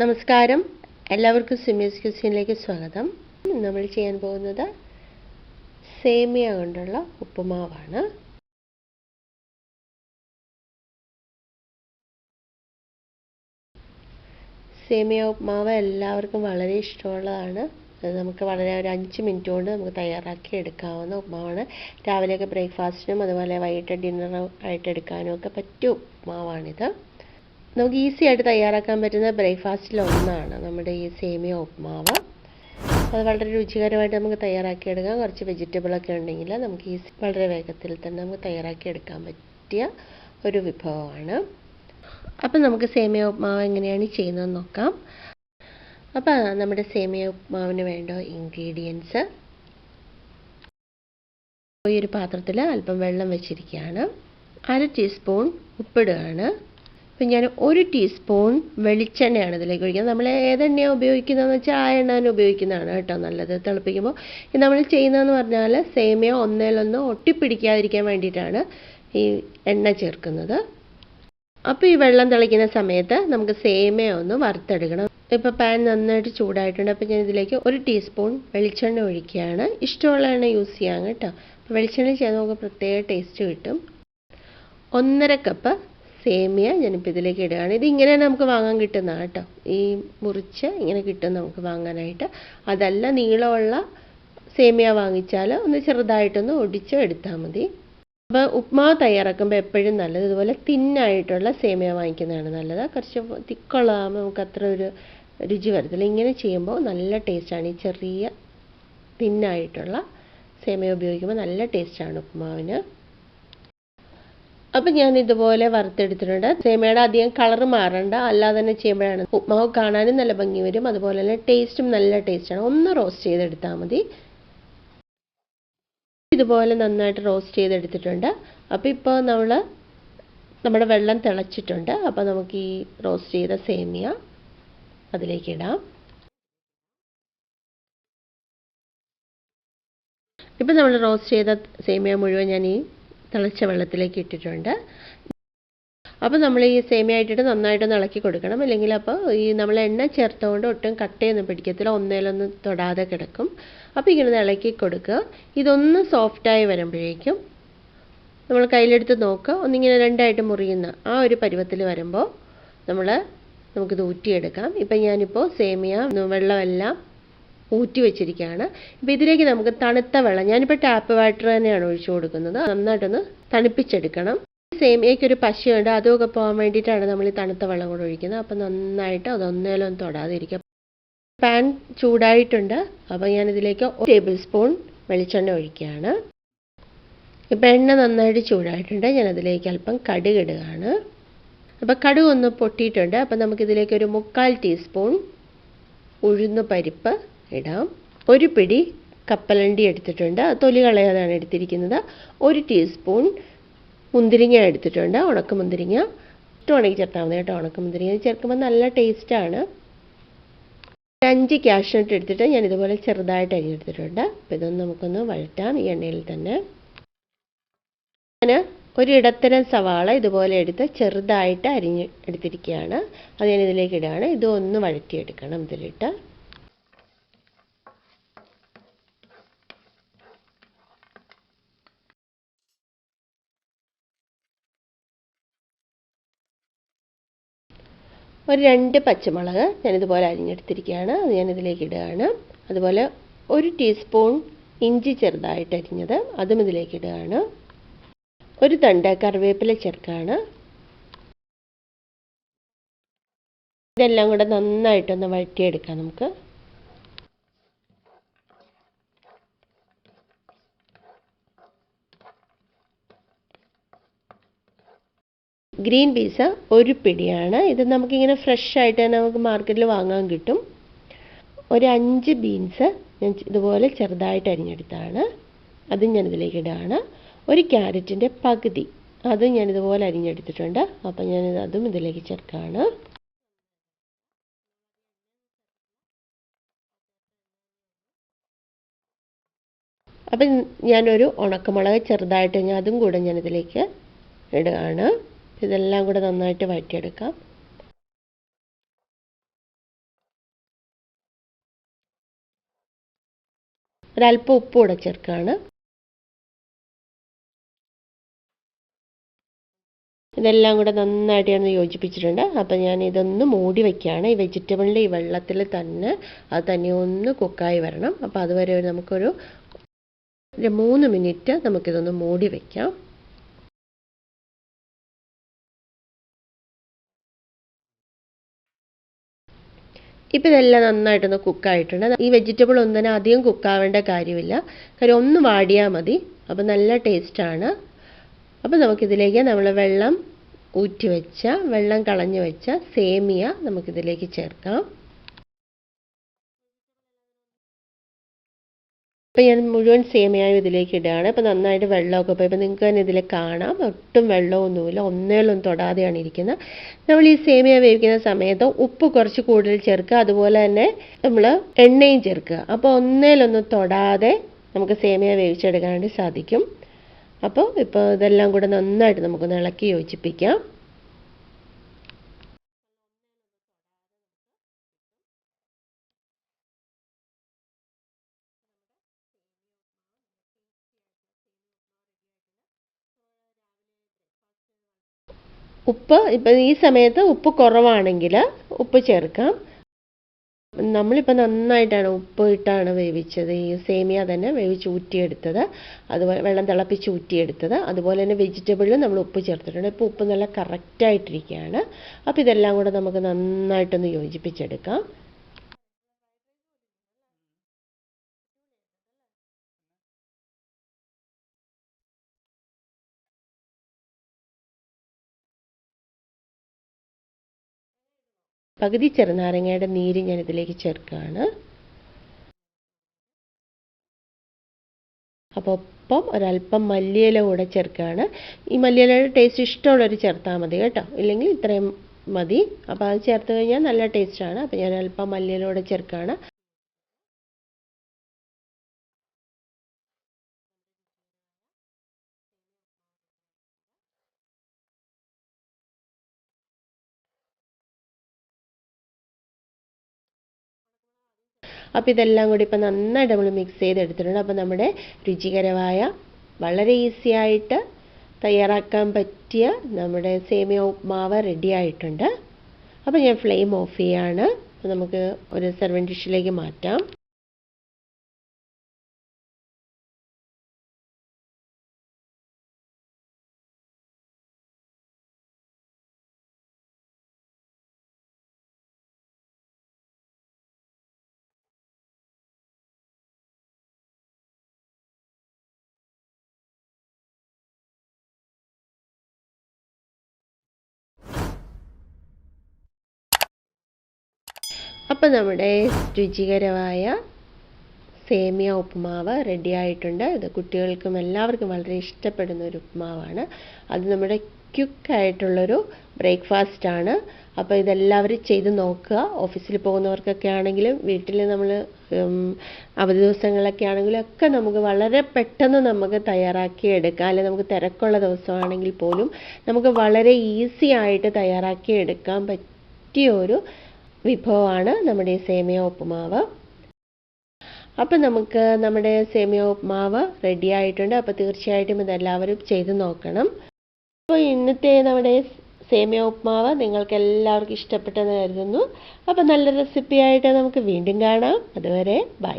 നമസ്കാരം. എല്ലാവർക്കും സിമീസ് ക്യൂസിനിലേക്ക് സ്വാഗതം. നമ്മൾ ചെയ്യാൻ പോകുന്നത് സേമിയ കൊണ്ടുള്ള ഉപ്പുമാവാണ്. സേമിയ ഉപ്പുമാവ് എല്ലാവർക്കും വളരെ ഇഷ്ടമുള്ളതാണ്. നമുക്ക് വളരെ ഒരു അഞ്ച് മിനിറ്റ് കൊണ്ട് നമുക്ക് തയ്യാറാക്കി എടുക്കാവുന്ന ഉപ്പുമാവാണ്. രാവിലെയൊക്കെ ബ്രേക്ക്ഫാസ്റ്റിനും അതുപോലെ വൈകിട്ട് ഡിന്നർ ആയിട്ട് എടുക്കാനും ഒക്കെ പറ്റിയ ഉപ്പുമാവാണിത്. നമുക്ക് ഈസി ആയിട്ട് തയ്യാറാക്കാൻ പറ്റുന്ന ബ്രേക്ക്ഫാസ്റ്റിൽ ഒന്നാണ് നമ്മുടെ ഈ സേമിയ ഉപ്മാവ്. അത് വളരെ രുചികരമായിട്ട് നമുക്ക് തയ്യാറാക്കിയെടുക്കാം. കുറച്ച് വെജിറ്റബിളൊക്കെ ഉണ്ടെങ്കിൽ നമുക്ക് ഈസി വളരെ വേഗത്തിൽ തന്നെ നമുക്ക് തയ്യാറാക്കിയെടുക്കാൻ പറ്റിയ ഒരു വിഭവമാണ്. അപ്പം നമുക്ക് സേമിയ ഉപ്മാവ് എങ്ങനെയാണ് ചെയ്യുന്നതെന്ന് നോക്കാം. അപ്പോൾ നമ്മുടെ സേമിയ ഉപ്മാവിന് വേണ്ട ഇൻഗ്രീഡിയൻസ് ഈ ഒരു പാത്രത്തിൽ അല്പം വെള്ളം വെച്ചിരിക്കുകയാണ്. അര ടീസ്പൂൺ ഉപ്പിടുകയാണ്. ഇപ്പം ഞാൻ ഒരു ടീസ്പൂൺ വെളിച്ചെണ്ണയാണ് ഇതിലേക്ക് ഒഴിക്കുന്നത് നമ്മൾ ഏതെണ്ണയാണ് ഉപയോഗിക്കുന്നതെന്ന് വെച്ചാൽ ആ എണ്ണ തന്നെ ഉപയോഗിക്കുന്നതാണ് കേട്ടോ നല്ലത്. തിളപ്പിക്കുമ്പോൾ നമ്മൾ ചെയ്യുന്നതെന്ന് പറഞ്ഞാൽ സേമിയ ഒന്നേലൊന്ന് ഒട്ടിപ്പിടിക്കാതിരിക്കാൻ വേണ്ടിയിട്ടാണ് ഈ എണ്ണ ചേർക്കുന്നത്. അപ്പോൾ ഈ വെള്ളം തിളയ്ക്കുന്ന സമയത്ത് നമുക്ക് സേമിയ ഒന്ന് വറുത്തെടുക്കണം. ഇപ്പോൾ പാൻ നന്നായിട്ട് ചൂടായിട്ടുണ്ട്. അപ്പോൾ ഞാൻ ഇതിലേക്ക് ഒരു ടീസ്പൂൺ വെളിച്ചെണ്ണ ഒഴിക്കുകയാണ്. ഇഷ്ടമുള്ള എണ്ണ യൂസ് ചെയ്യാം കേട്ടോ. വെളിച്ചെണ്ണ ചെയ്യാൻ നമുക്ക് പ്രത്യേക ടേസ്റ്റ് കിട്ടും. ഒന്നര കപ്പ് സേമിയ ഞാനിപ്പോൾ ഇതിലേക്ക് ഇടുകയാണ്. ഇത് ഇങ്ങനെ നമുക്ക് വാങ്ങാൻ കിട്ടുന്നതാണ് കേട്ടോ. ഈ മുറിച്ച് ഇങ്ങനെ കിട്ടും നമുക്ക് വാങ്ങാനായിട്ട്. അതല്ല നീളമുള്ള സേമിയ വാങ്ങിച്ചാൽ ഒന്ന് ചെറുതായിട്ടൊന്ന് ഒടിച്ച് എടുത്താൽ മതി. അപ്പോൾ ഉപ്മാവ് തയ്യാറാക്കുമ്പോൾ എപ്പോഴും നല്ലത് ഇതുപോലെ തിന്നായിട്ടുള്ള സേമിയ വാങ്ങിക്കുന്നതാണ് നല്ലത്. കുറച്ച് തിക്കുള്ളതാകുമ്പോൾ നമുക്ക് അത്ര ഒരു രുചി വരത്തില്ല. ഇങ്ങനെ ചെയ്യുമ്പോൾ നല്ല ടേസ്റ്റാണ്. ഈ ചെറിയ തിന്നായിട്ടുള്ള സേമിയ ഉപയോഗിക്കുമ്പോൾ നല്ല ടേസ്റ്റാണ് ഉപ്മാവിന്. അപ്പം ഞാൻ ഇതുപോലെ വറുത്തെടുത്തിട്ടുണ്ട്. സേമയുടെ അധികം കളർ മാറണ്ട. അല്ലാതെ തന്നെ ചെയ്യുമ്പോഴാണ് ഉപ്മാവ് കാണാനും നല്ല ഭംഗി വരും. അതുപോലെ തന്നെ ടേസ്റ്റും നല്ല ടേസ്റ്റാണ് ഒന്ന് റോസ്റ്റ് ചെയ്തെടുത്താൽ മതി. ഇതുപോലെ നന്നായിട്ട് റോസ്റ്റ് ചെയ്തെടുത്തിട്ടുണ്ട്. അപ്പോൾ ഇപ്പോൾ നമ്മൾ നമ്മുടെ വെള്ളം തിളച്ചിട്ടുണ്ട്. അപ്പോൾ നമുക്ക് ഈ റോസ്റ്റ് ചെയ്ത സേമിയ അതിലേക്ക് ഇടാം. ഇപ്പം നമ്മൾ റോസ്റ്റ് ചെയ്ത സേമിയ മുഴുവൻ ഞാൻ ഈ തിളച്ച വെള്ളത്തിലേക്ക് ഇട്ടിട്ടുണ്ട്. അപ്പോൾ നമ്മൾ ഈ സേമിയ ഇട്ടിട്ട് നന്നായിട്ടൊന്ന് ഇളക്കി കൊടുക്കണം. അല്ലെങ്കിൽ അപ്പോൾ ഈ നമ്മൾ എണ്ണ ചേർത്തുകൊണ്ട് ഒട്ടും കട്ടയൊന്നും പിടിക്കത്തില്ല. ഒന്നേലൊന്നും തൊടാതെ കിടക്കും. അപ്പോൾ ഇങ്ങനെ ഇളക്കി കൊടുക്കുക. ഇതൊന്ന് സോഫ്റ്റായി വരുമ്പോഴേക്കും നമ്മൾ കയ്യിലെടുത്ത് നോക്കുക. ഒന്നിങ്ങനെ രണ്ടായിട്ട് മുറിയുന്ന ആ ഒരു പരുവത്തിൽ വരുമ്പോൾ നമ്മൾ നമുക്കിത് ഊറ്റിയെടുക്കാം. ഇപ്പം ഞാനിപ്പോൾ സേമിയ വെള്ളമെല്ലാം ഊറ്റി വെച്ചിരിക്കുകയാണ്. ഇപ്പം ഇതിലേക്ക് നമുക്ക് തണുത്ത വെള്ളം ഞാനിപ്പോൾ ടാപ്പ് വാട്ടർ തന്നെയാണ് ഒഴിച്ചു കൊടുക്കുന്നത്. നന്നായിട്ടൊന്ന് തണുപ്പിച്ചെടുക്കണം. സെയിം ഒരു പശയുണ്ട് അതുമൊക്കെ പോകാൻ വേണ്ടിയിട്ടാണ് നമ്മൾ ഈ തണുത്ത വെള്ളം കൂടെ ഒഴിക്കുന്നത്. അപ്പോൾ നന്നായിട്ട് അതൊന്നേലും തൊടാതിരിക്കുക പാൻ ചൂടായിട്ടുണ്ട്. അപ്പോൾ ഞാനിതിലേക്ക് ഒരു ടേബിൾ സ്പൂൺ വെളിച്ചെണ്ണ ഒഴിക്കുകയാണ്. ഇപ്പം എണ്ണ നന്നായിട്ട് ചൂടായിട്ടുണ്ട്. ഞാനതിലേക്ക് അല്പം കടുക് ഇടുകയാണ്. അപ്പോൾ കടുക് ഒന്ന് പൊട്ടിയിട്ടുണ്ട്. അപ്പം നമുക്കിതിലേക്ക് ഒരു മുക്കാൽ ടീസ്പൂൺ ഉഴുന്ന് പരിപ്പ് ഇടാം. ഒരു പിടി കപ്പലണ്ടി എടുത്തിട്ടുണ്ട്. തൊലി കളയാതാണ് എടുത്തിരിക്കുന്നത്. ഒരു ടീസ്പൂൺ മുന്തിരിങ്ങ എടുത്തിട്ടുണ്ട്. ഉണക്ക മുന്തിരിങ്ങ. ഇഷ്ടമാണെങ്കിൽ ചേർത്താൽ മതി കേട്ടോ. ഉണക്ക മുന്തിരിങ്ങ ചേർക്കുമ്പോൾ നല്ല ടേസ്റ്റാണ് അഞ്ച് ക്യാഷ്നട്ട് എടുത്തിട്ട് ഞാൻ ഇതുപോലെ ചെറുതായിട്ട് അരിഞ്ഞെടുത്തിട്ടുണ്ട് അപ്പോൾ ഇതൊന്ന് നമുക്കൊന്ന് വഴറ്റാം ഈ എണ്ണയിൽ തന്നെ. ഞാൻ ഒരു ഇടത്തരം സവാള ഇതുപോലെ എടുത്ത് ചെറുതായിട്ട് അരിഞ്ഞ് എടുത്തിരിക്കുകയാണ്. അത് ഞാൻ ഇതിലേക്ക് ഇടുകയാണ്. ഇതൊന്ന് വഴറ്റിയെടുക്കണം ഇതിലിട്ട്. ഒരു രണ്ട് പച്ചമുളക് ഞാനിതുപോലെ അരിഞ്ഞെടുത്തിരിക്കുകയാണ്. അത് ഞാനിതിലേക്ക് ഇടുകയാണ്. അതുപോലെ ഒരു ടീസ്പൂൺ ഇഞ്ചി ചെറുതായിട്ട് അരിഞ്ഞത് അതും ഇതിലേക്ക് ഇടുകയാണ്. ഒരു തണ്ട കറിവേപ്പില ചേർക്കുകയാണ്. ഇതെല്ലാം കൂടെ നന്നായിട്ടൊന്ന് വഴറ്റിയെടുക്കാം നമുക്ക്. ഗ്രീൻ പീസ് ഒരു പിടിയാണ്. ഇത് നമുക്കിങ്ങനെ ഫ്രഷ് ആയിട്ട് തന്നെ നമുക്ക് മാർക്കറ്റിൽ വാങ്ങാൻ കിട്ടും. ഒരു അഞ്ച് ബീൻസ് ഞാൻ ഇതുപോലെ ചെറുതായിട്ട് അരിഞ്ഞെടുത്താണ്. അതും ഞാൻ ഇതിലേക്ക് ഇടുകയാണ് ഒരു ക്യാരറ്റിന്റെ പകുതി. അതും ഞാൻ ഇതുപോലെ അരിഞ്ഞെടുത്തിട്ടുണ്ട്. അപ്പം ഞാൻ അതും ഇതിലേക്ക് ചേർക്കുകയാണ് അപ്പം ഞാനൊരു ഉണക്കമുളക് ചെറുതായിട്ട് ഞാൻ അതും കൂടെ ഞാനിതിലേക്ക് ഇടുകയാണ്. ഇതെല്ലാം കൂടെ നന്നായിട്ട് വഴറ്റിയെടുക്കാം. ഒരല്പം ഉപ്പ് കൂടെ ചേർക്കുകയാണ് ഇതെല്ലാം കൂടെ നന്നായിട്ട് ഞാൻ യോജിപ്പിച്ചിട്ടുണ്ട്. അപ്പം ഞാൻ ഇതൊന്ന് മൂടി വയ്ക്കുകയാണ് ഈ വെജിറ്റബിളിന്റെ ഈ വെള്ളത്തിൽ തന്നെ അത് തന്നെ ഒന്ന് കുക്കായി വരണം. അപ്പോൾ അതുവരെ നമുക്കൊരു മൂന്ന് മിനിറ്റ് നമുക്കിതൊന്ന് മൂടി വയ്ക്കാം ഇപ്പോൾ ഇതെല്ലാം നന്നായിട്ടൊന്ന് കുക്കായിട്ടുണ്ട്. ഈ വെജിറ്റബിൾ ഒന്നും തന്നെ അധികം കുക്കാവേണ്ട കാര്യമില്ല. കാര്യം ഒന്ന് വാടിയാൽ മതി. അപ്പോൾ നല്ല ടേസ്റ്റാണ് അപ്പോൾ നമുക്കിതിലേക്ക് നമ്മൾ വെള്ളം ഊറ്റി വെച്ച വെള്ളം കളഞ്ഞു വെച്ച സേമിയ നമുക്കിതിലേക്ക് ചേർക്കാം. അപ്പോൾ ഞാൻ മുഴുവൻ സേമിയായും ഇതിലേക്ക് ഇടുകയാണ്. അപ്പോൾ നന്നായിട്ട് വെള്ളമൊക്കെ പോയി. അപ്പോൾ നിങ്ങൾക്ക് തന്നെ ഇതിൽ കാണാം. ഒട്ടും വെള്ളമൊന്നുമില്ല. ഒന്നേലൊന്നും തൊടാതെയാണ് ഇരിക്കുന്നത് നമ്മൾ ഈ സേമിയ വേവിക്കുന്ന സമയത്ത് ഉപ്പ് കുറച്ച് കൂടുതൽ ചേർക്കുക. അതുപോലെ തന്നെ നമ്മൾ എണ്ണയും ചേർക്കുക. അപ്പോൾ ഒന്നേലൊന്നും തൊടാതെ നമുക്ക് സേമിയ വേവിച്ചെടുക്കാൻ വേണ്ടി സാധിക്കും. അപ്പോൾ ഇപ്പോൾ ഇതെല്ലാം കൂടെ നന്നായിട്ട് നമുക്കൊന്ന് ഇളക്കി യോജിപ്പിക്കാം. ഉപ്പ് ഇപ്പം ഈ സമയത്ത് ഉപ്പ് കുറവാണെങ്കിൽ ഉപ്പ് ചേർക്കാം. നമ്മളിപ്പോൾ നന്നായിട്ടാണ് ഉപ്പ് ഇട്ടാണ് വേവിച്ചത്. ഈ സേമിയ തന്നെ വേവിച്ച് ഊറ്റിയെടുത്തത്. അതുപോലെ വെള്ളം തിളപ്പിച്ച് ഊറ്റിയെടുത്തത്. അതുപോലെ തന്നെ വെജിറ്റബിളിലും നമ്മൾ ഉപ്പ് ചേർത്തിട്ടുണ്ട്. ഇപ്പോൾ ഉപ്പ് നല്ല കറക്റ്റായിട്ടിരിക്കുകയാണ്. അപ്പോൾ ഇതെല്ലാം കൂടെ നമുക്ക് നന്നായിട്ടൊന്ന് യോജിപ്പിച്ചെടുക്കാം. പകുതി ചെറുനാരങ്ങയുടെ നീര് ഞാൻ ഇതിലേക്ക് ചേർക്കുകയാണ്. അപ്പോൾ ഒപ്പം ഒരല്പം മല്ലിയില കൂടെ ചേർക്കുകയാണ്. ഈ മല്ലിയിലയുടെ ടേസ്റ്റ് ഇഷ്ടമുള്ളവർ ചേർത്താൽ മതി കേട്ടോ. ഇല്ലെങ്കിൽ ഇത്രയും മതി. അപ്പോൾ അത് ചേർത്ത് കഴിഞ്ഞാൽ നല്ല ടേസ്റ്റാണ് അപ്പോൾ ഞാൻ അല്പം മല്ലിയില കൂടെ ചേർക്കുകയാണ്. അപ്പോൾ ഇതെല്ലാം കൂടി ഇപ്പോൾ നന്നായിട്ട് നമ്മൾ മിക്സ് ചെയ്തെടുത്തിട്ടുണ്ട്. അപ്പോൾ നമ്മുടെ രുചികരമായ വളരെ ഈസി ആയിട്ട് തയ്യാറാക്കാൻ പറ്റിയ നമ്മുടെ സേമിയ ഉപ്മാവ് റെഡി ആയിട്ടുണ്ട്. അപ്പോൾ ഞാൻ ഫ്ലെയിം ഓഫ് ചെയ്യാണ്. അപ്പോൾ നമുക്ക് ഒരു സെർവൻ ഡിഷിലേക്ക് മാറ്റാം. അപ്പോൾ നമ്മുടെ രുചികരമായ സേമിയ ഉപ്പുമാവ് റെഡി ആയിട്ടുണ്ട്. ഇത് കുട്ടികൾക്കും എല്ലാവർക്കും വളരെ ഇഷ്ടപ്പെടുന്ന ഒരു ഉപ്പുമാവാണ് അത് നമ്മുടെ ക്യുക്കായിട്ടുള്ളൊരു ആണ്. അപ്പോൾ ഇതെല്ലാവരും ചെയ്ത് നോക്കുക. ഓഫീസിൽ പോകുന്നവർക്കൊക്കെ ആണെങ്കിലും വീട്ടിൽ നമ്മൾ അവധി ദിവസങ്ങളിലൊക്കെ ആണെങ്കിലും ഒക്കെ നമുക്ക് വളരെ പെട്ടെന്ന് നമുക്ക് തയ്യാറാക്കി എടുക്കാം. അല്ലെങ്കിൽ നമുക്ക് തിരക്കുള്ള ദിവസമാണെങ്കിൽ പോലും നമുക്ക് വളരെ ഈസി ആയിട്ട് തയ്യാറാക്കി എടുക്കാൻ പറ്റിയ ഒരു വിഭവമാണ് നമ്മുടെ സേമിയ ഉപ്പുമാവ്. അപ്പം നമുക്ക് നമ്മുടെ സേമിയ ഉപ്പുമാവ് റെഡി ആയിട്ടുണ്ട്. അപ്പോൾ തീർച്ചയായിട്ടും ഇതെല്ലാവരും ചെയ്ത് നോക്കണം. അപ്പോൾ ഇന്നത്തെ നമ്മുടെ സേമിയ ഉപ്പുമാവ് നിങ്ങൾക്ക് എല്ലാവർക്കും ഇഷ്ടപ്പെട്ടെന്ന് കരുതുന്നു. അപ്പോൾ നല്ല റെസിപ്പി ആയിട്ട് നമുക്ക് വീണ്ടും കാണാം. അതുവരെ ബൈ